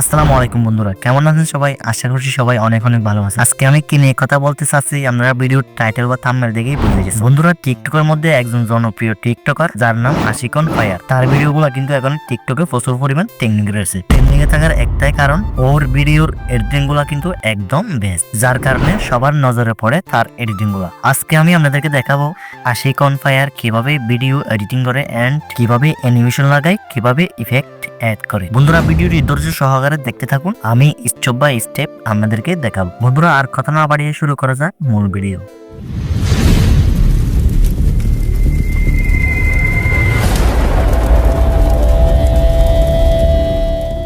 আসসালামু আলাইকুম বন্ধুরা, কেমন আছেন সবাই? আশা করছি সবাই অনেক অনেক ভালো আছে আজকে আমি কি নিয়ে কথা বলতে চাচ্ছি, আপনারা ভিডিওর টাইটেল বা থাম্বনেল দেখেই বুঝে গেছেন। বন্ধুরা টিকটকের মধ্যে একজন জনপ্রিয় টিকটকার যার নাম আশিকন ফায়ার। তার ভিডিওগুলো কিন্তু এখন টিকটকে প্রচুর পরিমাণ ট্রেন্ডিং রয়েছে। ট্রেন্ডিং এ থাকার একটাই কারণ, ওর ভিডিওর এডিটিংগুলা কিন্তু একদম বেস্ট যার কারণে সবার নজরে পড়ে তার এডিটিংগুলা আজকে আমি আপনাদেরকে দেখাবো আশিকন ফায়ার কীভাবে ভিডিও এডিটিং করে এন্ড কীভাবে অ্যানিমেশন লাগায়, কীভাবে ইফেক্ট অ্যাড করে। বন্ধুরা, ভিডিওটি ধৈর্য সহকারে দেখতে থাকুন। আমি স্টেপ বাই স্টেপ আপনাদেরকে দেখাবো। বন্ধুরা, আর কথা না বাড়িয়ে শুরু করা যাক মূল ভিডিও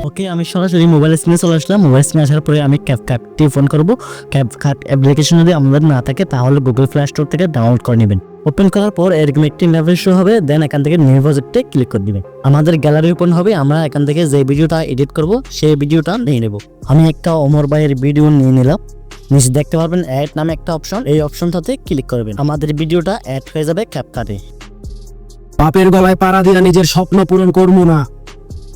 ওকে আমি সরাসরি মোবাইল স্ক্রিনে চলে আসলাম। মোবাইল স্ক্রিনে আসার পরে আমি ক্যাপ কার্ডটি ফোন করব। ক্যাপ কার্ড অ্যাপ্লিকেশন যদি আমাদের না থাকে, তাহলে গুগল প্লে স্টোর থেকে ডাউনলোড করে নেবেন। ওপেন করার পর এরকম একটি ইন্টারফেস শো হবে দেন এখান থেকে নিউ প্রজেক্টে ক্লিক করে দিবেন আমাদের গ্যালারি ওপেন হবে আমরা এখান থেকে যে ভিডিওটা এডিট করব সেই ভিডিওটা নিয়ে নেব। আমি একটা অমর ভাইয়ের ভিডিও নিয়ে নিলাম। নিচে দেখতে পারবেন অ্যাড নামে একটা অপশন এই অপশনটাতে ক্লিক করবেন। আমাদের ভিডিওটা অ্যাড হয়ে যাবে ক্যাপকাটে বাপের গলায় পাড়া দিয়া নিজের স্বপ্ন পূরণ করব না।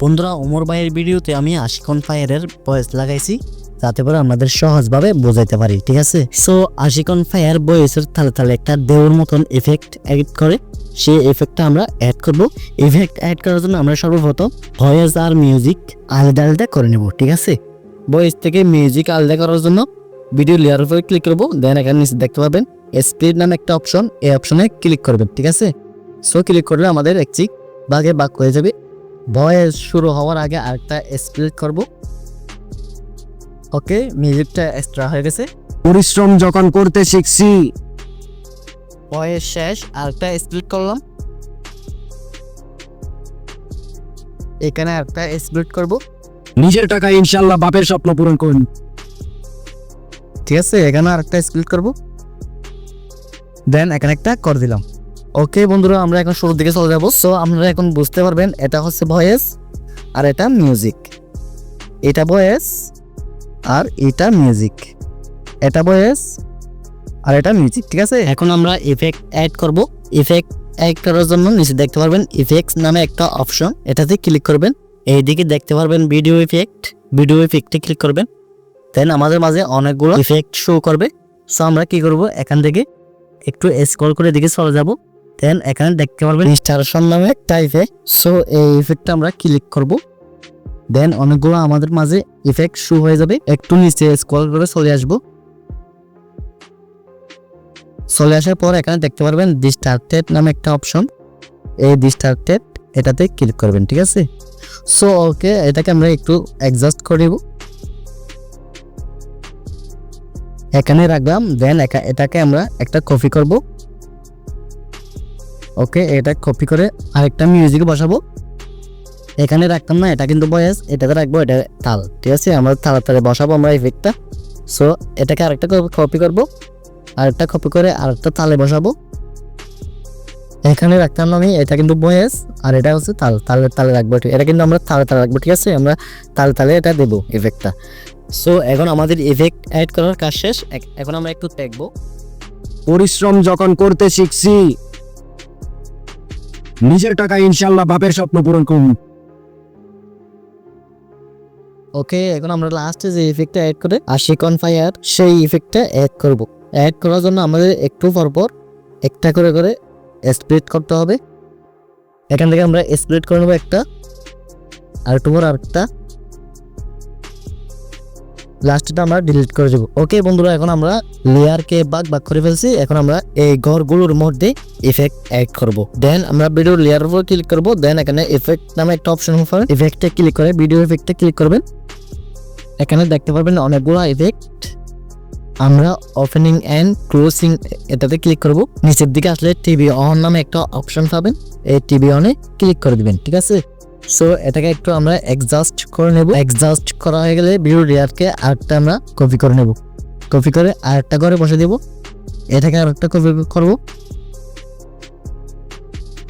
বন্ধুরা ওমর ভাইয়ের ভিডিওতে আমি আশিকন ফায়ারের ভয়েস লাগাইছি। যাতে করে আমাদের সহজভাবে বোঝাইতে পারি, ঠিক আছে? সো আশিকন ফায়ার ভয়েসের তালে তালে একটা দেওর মতন এফেক্ট অ্যাড করে। সেই এফেক্টটা আমরা অ্যাড করব। এফেক্ট অ্যাড করার জন্য আমরা সর্বপ্রথম ভয়েস আর মিউজিক আলাদা আলাদা করে নেব, ঠিক আছে? ভয়েস থেকে মিউজিক আলাদা করার জন্য ভিডিও লেয়ার উপরে ক্লিক করব। দেন এখানে নিচে দেখতে পাবেন স্পিড নামে একটা অপশন এই অপশনে ক্লিক করবেন, ঠিক আছে? সো ক্লিক করলে আমাদের একটি বাঘে বাঘ হয়ে যাবে। ভয়েস শুরু হওয়ার আগে আরেকটা স্প্লিট করব। ওকে মিউজিকটা এক্সট্রা হয়ে গেছে। পরিশ্রম যখন করতে শিখছি। ভয়েস শেষ আরেকটা স্প্লিট করলাম। এখানে আরেকটা স্প্লিট করব। নিজের টাকা ইনশাল্লাহ বাপের স্বপ্ন পূরণ করুন। ঠিক আছে এখানে আরেকটা স্প্লিট করব। দেন এখানে একটা করে দিলাম। ওকে বন্ধুরা আমরা এখন শুরুর দিকে চলে যাব। সো আপনারা এখন বুঝতে পারবেন এটা হচ্ছে ভয়েস আর এটা মিউজিক এটা ভয়েস আর এটা মিউজিক এটা ভয়েস আর এটা মিউজিক ঠিক আছে? এখন আমরা ইফেক্ট অ্যাড করব। ইফেক্ট অ্যাড করার জন্য নিচে দেখতে পারবেন ইফেক্টস নামে একটা অপশন এটাতে ক্লিক করবেন। এইদিকে দেখতে পারবেন ভিডিও ইফেক্ট ভিডিও ইফেক্টে ক্লিক করবেন। দেন আমাদের মাঝে অনেকগুলো ইফেক্ট শো করবে। সো আমরা কি করব? এখান থেকে একটু স্ক্রল করে দিকে চলে যাব। দেন এখানে দেখতে পারবেন ইনস্টালেশন নামে একটা ইফেক্ট সো এই ইফেক্টটা আমরা ক্লিক করব। দেন অনেকগুলো আমাদের মাঝে ইফেক্ট শো হয়ে যাবে। একটু নিচে স্ক্রল করে চলে আসব। চলে আসার পর এখানে দেখতে পারবেন ডিস্টার্টেড নামে একটা অপশন এই ডিস্টার্টেড এটাতে ক্লিক করবেন, ঠিক আছে? সো ওকে এটাকে আমরা একটু অ্যাডজাস্ট করে দেবো এখানে রাখলাম দেন এটাকে আমরা একটা কপি করব। ওকে এটা কপি করে আরেকটা মিউজিক বসাবো। এখানে রাখতাম না, এটা কিন্তু বয়েস এটাতে রাখব, এটা তাল, ঠিক আছে? আমরা তাড়াতাড়ি বসাবো আমরা ইফেক্টটা সো এটাকে আরেকটা কপি করব, আরেকটা কপি করে আরেকটা তালে বসাবো। এখানে রাখতাম না আমি, এটা কিন্তু বয়েস আর এটা হচ্ছে তাল, তালে তালে রাখব এটা কিন্তু আমরা তালে তালে রাখব, ঠিক আছে? আমরা তালে তালে এটা দেবো ইফেক্টটা সো এখন আমাদের ইফেক্ট অ্যাড করার কাজ শেষ। এখন আমরা একটু দেখব। পরিশ্রম যখন করতে শিখছি, নিজের টাকা ইনশাল্লাহ বাপের স্বপ্ন পূরণ করুন। ওকে এখন আমরা লাস্টে যে ইফেক্টটা অ্যাড করে আশিকন ফায়ার সেই ইফেক্টটা অ্যাড করব। অ্যাড করার জন্য আমাদের একটু পরপর একটা করে করে স্প্লিট করতে হবে। এখান থেকে আমরা স্প্লিট করে নেব একটা, আর টুমোর আরেকটা। লাস্টটা আমরা ডিলিট করে দেবো। ওকে বন্ধুরা, এখন আমরা লেয়ারকে বাগ বাগ করে ফেলছি। এখন আমরা এই ঘরগুলোর মধ্যে ইফেক্ট অ্যাড করব। দেন আমরা ভিডিও লেয়ার উপর ক্লিক করব। দেন এখানে ইফেক্ট নামে একটা অপশন হবে। ইফেক্টে ক্লিক করে ভিডিও ইফেক্টে ক্লিক করবেন। এখানে দেখতে পারবেন অনেকগুলো ইফেক্ট আমরা ওপেনিং অ্যান্ড ক্লোজিং এটাতে ক্লিক করব। নিচের দিকে আসলে টিভি অন নামে একটা অপশন পাবেন। এই টিভি অনে ক্লিক করে দিবেন, ঠিক আছে? সো এটাকে একটু আমরা অ্যাডজাস্ট করে নেব। অ্যাডজাস্ট করা হয়ে গেলে ভিডিও লেয়ারকে আরেকটা আমরা কপি করে নেব। কপি করে আরেকটা করে বসে দেব। এটাকে আরেকটা কপি করব।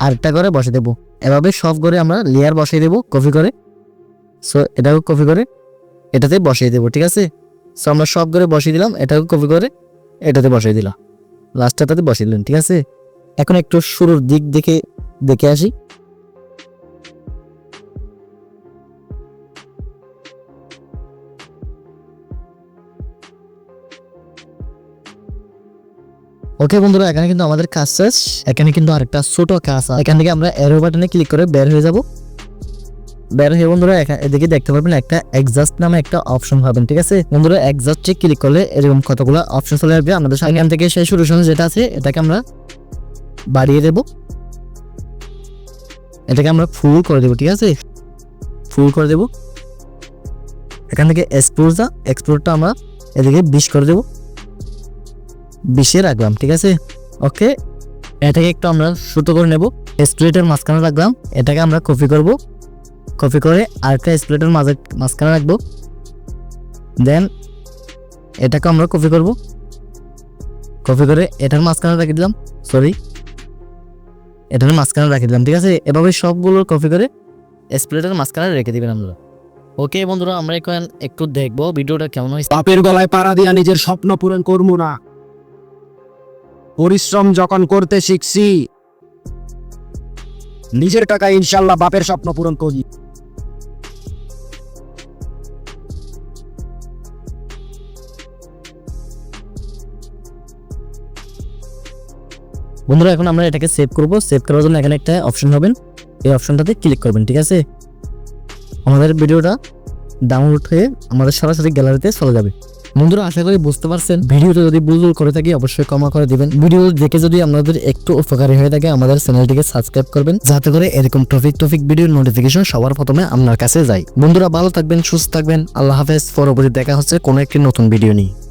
আরেকটা করে বসে দেব। এভাবে সব করে আমরা লেয়ার বসিয়ে দেব কপি করে। সো এটাকে কপি করে, এটাতে বসিয়ে দেবো, ঠিক আছে? সো আমরা সব করে বসিয়ে দিলাম এটাকে কপি করে, এটাতে বসিয়ে দিলাম। লাস্টটাতে বসিয়ে দিলেন ঠিক আছে? এখন একটু শুরুর দিক দেখে দেখে আসি। ওকে বন্ধুরা, এখানে কিন্তু আমাদের কাজ শেষ। এখানে কিন্তু আরেকটা ছোট কাজ এখান থেকে আমরা এরো বাটনে ক্লিক করে বের হয়ে যাব। বের হয়ে বন্ধুরা এদিকে দেখতে পারবেন একটা এক্সাস্ট নামে একটা অপশন পাবেন, ঠিক আছে? বন্ধুরা এক্সাস্টে ক্লিক করলে এরকম কতগুলো অপশন চলে আসবে। আমাদের এখান থেকে সেই সলিউশন যেটা আছে, এটাকে আমরা বাড়িয়ে দেব। এটাকে আমরা ফুল করে দেবো, ঠিক আছে? ফুল করে দেব। এখান থেকে এক্সপ্লোরটা এক্সপ্লোরটা আমরা এদিকে বিশ করে দেব। বিশে রাখলাম, ঠিক আছে? ওকে? এটাকে একটু আমরা ছোটো করে নেব। স্প্লেটের মাঝখানে রাখলাম। এটাকে আমরা কপি করব। কপি করে আরেকটা স্প্লেটের মাঝে মাঝখানে রাখব। দেন এটাকে আমরা কপি করব। কপি করে এটার মাঝখানে রেখে দিলাম। সরি। এটার মাঝখানে রেখে দিলাম, ঠিক আছে? এভাবে সবগুলো কপি করে স্প্লেটের মাঝখানে রেখে দিবেন আমরা ওকে বন্ধুরা, আমরা এখন একটু দেখব ভিডিওটা কেমন হয়েছে। বাপের গলায় পাড়া দিয়া নিজের স্বপ্ন পূরণ করব না। পরিশ্রম যখন করতে শিখছি, নিজের টাকা ইনশাল্লাহ বাপের স্বপ্ন পূরণ করি। বন্ধুরা, এখন আমরা এটাকে সেভ করব। সেভ করার জন্য এখানে একটা অপশন হবেন এই অপশনটাতে ক্লিক করবেন, ঠিক আছে? আমাদের ভিডিওটা ডাউনলোড হয়ে আমাদের সরাসরি গ্যালারিতে চলে যাবে। বন্ধুরা, আশা করি বুঝতে পারছেন। ভিডিওটা যদি ভুল করে থাকি, অবশ্যই ক্ষমা করে দিবেন। ভিডিও দেখে যদি আপনাদের একটু উপকারী হয়ে থাকে, আমাদের চ্যানেলটিকে সাবস্ক্রাইব করবেন, যাতে করে এরকম টপিক টপিক ভিডিওর নোটিফিকেশন সবার প্রথমে আপনার কাছে যায়। বন্ধুরা, ভালো থাকবেন, সুস্থ থাকবেন। আল্লাহ হাফেজ। পরবর্তী দেখা হচ্ছে কোনো একটি নতুন ভিডিও নিয়ে।